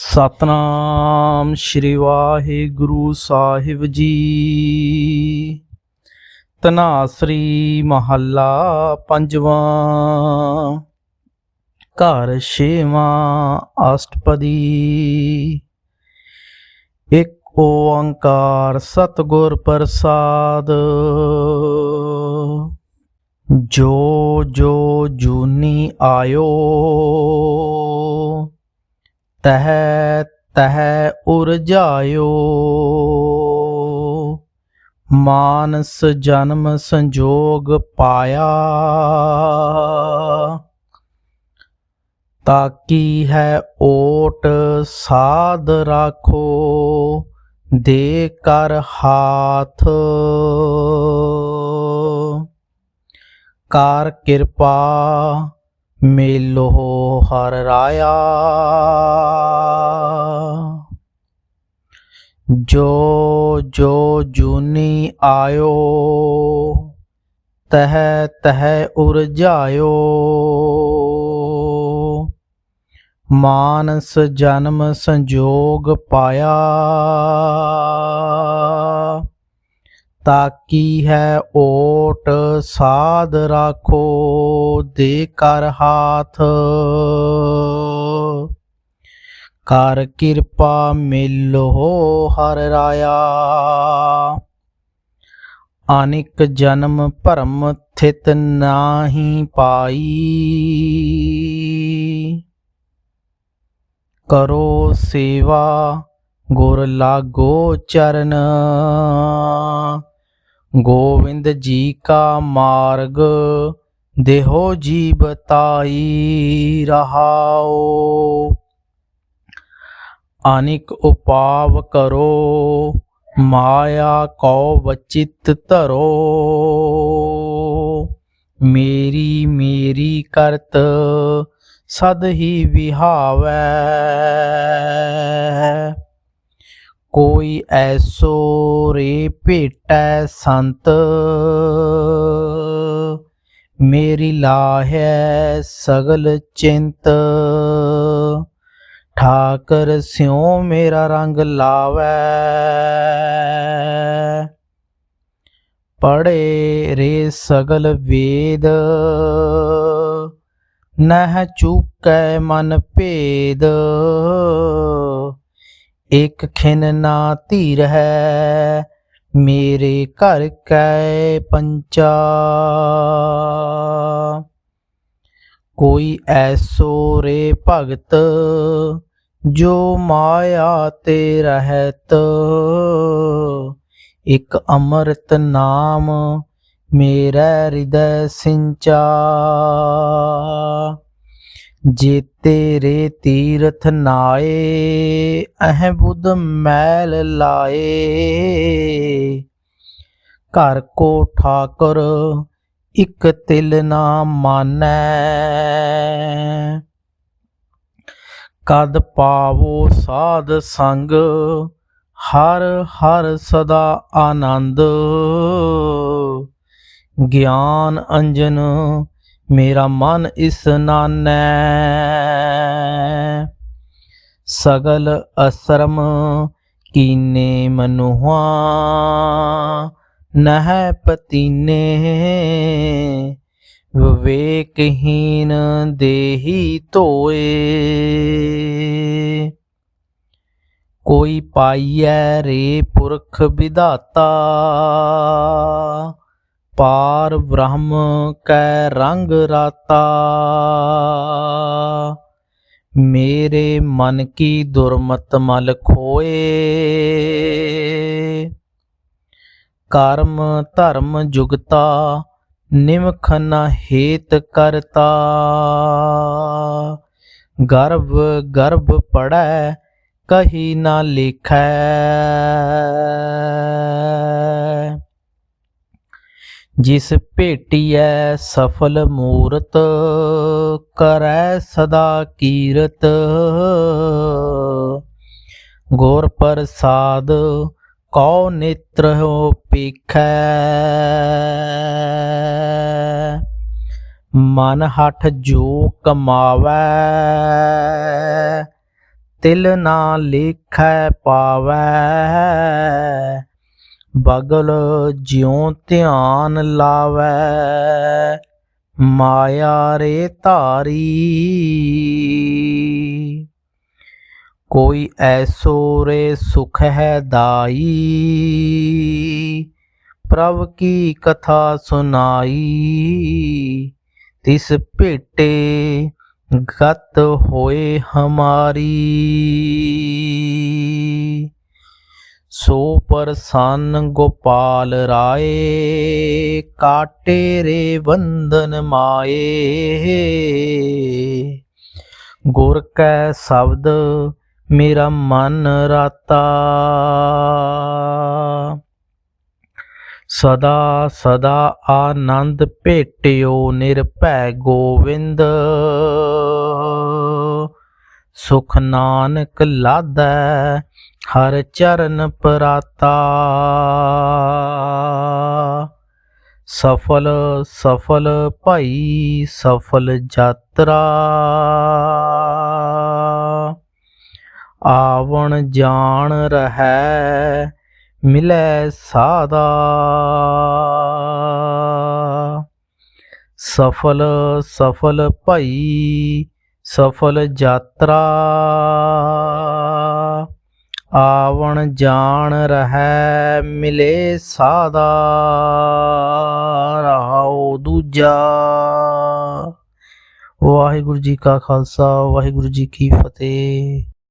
ਸਤਨਾਮ ਸ਼੍ਰੀ ਵਾਹਿਗੁਰੂ ਸਾਹਿਬ ਜੀ। ਤਨਾਸਰੀ ਮਹੱਲਾ ਪੰਜਵਾਂ। ਘਰ ਛੇਵਾਂ ਅਸ਼ਟਪਦੀ। ਇੱਕ ਓੰਕਾਰ ਸਤਿਗੁਰ ਪ੍ਰਸਾਦ। ਜੋ ਜੋ ਜੂਨੀ ਆਇਓ। ਤਹ ਤਹ ਉਰਜਾਇਓ। ਮਾਨਸ ਜਨਮ ਸੰਜੋਗ ਪਾਇਆ। ਤਾਕੀ ਹੈ ਓਟ ਸਾਧ ਰਾਖੋ, ਦੇ ਕਰ ਹਾਥ। ਕਰ ਕਿਰਪਾ ਮੇਲੋ ਹਰ ਰਾਇਆ। ਜੋ ਜੋ ਜੂਨੀ ਆਇਓ ਤਹ ਤਹ ਉਰਜਾਇਓ। ਮਾਨਸ ਜਨਮ ਸੰਜੋਗ ਪਾਇਆ। ਤਾਕੀ ਹੈ ਓਟ ਸਾਧ ਰਾਖੋ ਦੇ ਕਰ ਹਾਥ। ਕਰ ਕਿਰਪਾ ਮਿਲੋ ਹਰ ਰਾਇਆ। ਅਨਿਕ ਜਨਮ ਭਰਮ ਥਿਤ ਨਾਹੀ ਪਾਈ। ਕਰੋ ਸੇਵਾ ਗੁਰ ਲਾਗੋ ਚਰਨ। ਗੋਵਿੰਦ ਜੀ ਕਾ ਮਾਰਗ, ਦੇਹੋ ਜੀ ਬਤਾਈ ਰਹਾਓ। ਅਨਿਕ ਉਪਾਵ ਕਰੋ, ਮਾਇਆ ਕਉ ਵਚਿਤ ਧਰੋ। ਮੇਰੀ ਮੇਰੀ ਕਰਤ ਸਦ ਹੀ ਵਿਹਾਵੈ। ਕੋਈ ਐਸੋ ਰੇ ਭੇਟੈ ਸੰਤ। ਮੇਰੀ ਲਾਹੈ ਸਗਲ ਚਿੰਤ। ਠਾਕਰ ਸਿਉ ਮੇਰਾ ਰੰਗ ਲਾਵੈ। ਪੜੇ ਰੇ ਸਗਲ ਵੇਦ। ਨਹ ਚੁਕੈ ਮਨ ਭੇਦ। ਇਕ ਖਿਨ ਨਾ ਧੀਰ ਹੈ, ਮੇਰੇ ਘਰ ਕੈ ਪੰਚਾ। ਕੋਈ ਐਸੋ ਰੇ ਭਗਤ ਜੋ ਮਾਇਆ ਤੇ ਰਹਿਤ। ਇਕ ਅੰਮ੍ਰਿਤ ਨਾਮ ਮੇਰਾ ਹਿਰਦੈ ਸਿੰਚਾ। ਜੇ ਤੇਰੇ ਤੀਰਥ ਨਾਏ, ਅਹ ਬੁੱਧ ਮੈਲ ਲਾਏ। ਘਰ ਕੋ ਠਾਕੁਰ ਇਕ ਤਿਲ ਨਾ ਮਾਨੈ। ਕਦ ਪਾਵੋ ਸਾਧ ਸੰਗ, ਹਰ ਹਰ ਸਦਾ ਆਨੰਦ। ਗਿਆਨ ਅੰਜਨ मेरा मन इस नानै। सगल असरम कीने मनुहा नह पतीने। विवेकहीन देही धोए कोई पाइयै रे पुरख विधाता। ਪਾਰ ਬ੍ਰਹਮ ਕੈ ਰੰਗ ਰਾਤਾ। ਮੇਰੇ ਮਨ ਕੀ ਦੁਰਮਤ ਮਲ ਖੋਏ। ਕਰਮ ਧਰਮ ਜੁਗਤਾ ਨਿਮਖ ਨ ਹੇਤ ਕਰਤਾ। ਗਰਭ ਗਰਭ ਪੜੈ ਕਹੀ ਨਾ ਲਿਖੈ। ਜਿਸ ਭੇਟੀਐ ਸਫਲ ਮੂਰਤ, ਕਰੈ ਸਦਾ ਕੀਰਤ। ਗੁਰ ਪ੍ਰਸਾਦ, ਕਉ ਨੇਤਰ ਹੋ ਪੀਖੈ। ਮਨ ਹਠ ਜੋ ਕਮਾਵੈ, ਤਿਲ ਨਾ ਲੇਖੈ ਪਾਵੈ। ਬਗਲ ਜਿਉ ਧਿਆਨ ਲਾਵੈ, ਮਾਇਆ ਰੇ ਧਾਰੀ। ਕੋਈ ਐਸੋ ਰੇ ਸੁਖ ਹੈ ਦਾਈ, ਪ੍ਰਭ ਕੀ ਕਥਾ ਸੁਨਾਈ। ਤਿਸ ਭੇਟੇ ਗਤ ਹੋਏ ਹਮਾਰੀ। ਸੋ ਪ੍ਰਸੰਨ ਗੋਪਾਲ ਰਾਏ, ਕਾਟੇ ਰੇ ਬੰਧਨ ਮਾਏ। ਗੁਰ ਕੈ ਸ਼ਬਦ, ਮੇਰਾ ਮਨ ਰਾਤਾ। ਸਦਾ ਸਦਾ ਆਨੰਦ ਭੇਟਿਓ ਨਿਰਭੈ ਗੋਵਿੰਦ। ਸੁਖ ਨਾਨਕ ਲਾਦੈ ਹਰ ਚਰਨ ਪਰਾਤਾ। ਸਫਲ ਸਫਲ ਭਾਈ, ਸਫਲ ਯਾਤਰਾ। ਆਵਣ ਜਾਣ ਰਹੈ, ਮਿਲੈ ਸਾਦਾ। ਸਫਲ ਸਫਲ ਭਾਈ, ਸਫਲ ਯਾਤਰਾ। ਆਵਣ ਜਾਣ ਰਹੈ, ਮਿਲੇ ਸਾਦਾ ਰਹਾਉ ਦੂਜਾ। ਵਾਹਿਗੁਰੂ ਜੀ ਕਾ ਖਾਲਸਾ, ਵਾਹਿਗੁਰੂ ਜੀ ਕੀ ਫਤਿਹ।